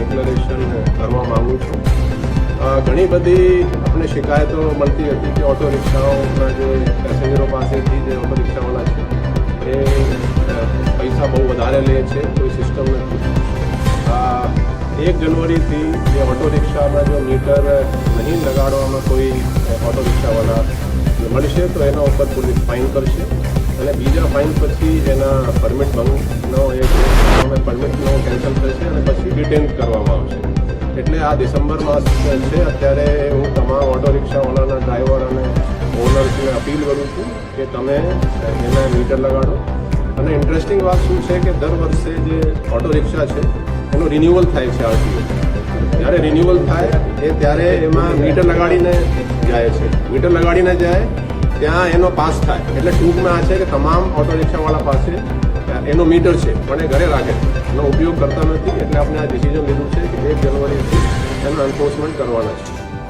Declaration કરવા માગું છું. ઘણી બધી આપણે શિકાયતો મળતી હતી કે ઓટો રિક્ષાઓના જે પેસેન્જરો પાસેથી જે ઓટો રિક્ષાવાળા છે, એ પૈસા બહુ વધારે લે છે, કોઈ સિસ્ટમ નથી. એક જનવરીથી જે ઓટો રિક્ષામાં જો મીટર નહીં લગાડવામાં કોઈ ઓટો રિક્ષાવાળા મળશે, તો એના ઉપર પોલીસ ફાઇન કરશે. અને બીજા ફાઇન પછી એના પરમિટ ભંગનો એ છે પરમિટનો કેન્સલ થશે અને પછી ડિટેન કરવામાં આવશે. એટલે આ ડિસેમ્બર માસ છે. અત્યારે હું તમામ ઓટો રિક્ષાવાળાના ડ્રાઈવર અને ઓનર્સને અપીલ કરું છું કે તમે એના મીટર લગાડો. અને ઇન્ટરેસ્ટિંગ વાત શું છે કે દર વર્ષે જે ઓટો રિક્ષા છે, એનું રિન્યુઅલ થાય છે આરટીઓ જ્યારે રિન્યુઅલ થાય, એ ત્યારે એમાં મીટર લગાડીને જાય છે. મીટર લગાડીને જાય, ત્યાં એનો પાસ થાય. એટલે ટૂંકમાં આ છે કે તમામ ઓટો રિક્ષાવાળા પાસે એનો મીટર છે પણ એ ઘરે રાખે એનો ઉપયોગ કરતા નથી, એટલે આપણે આ ડિસિઝન લીધું છે કે એક જનવરીથી એનું એન્ફોર્સમેન્ટ કરવાના છે.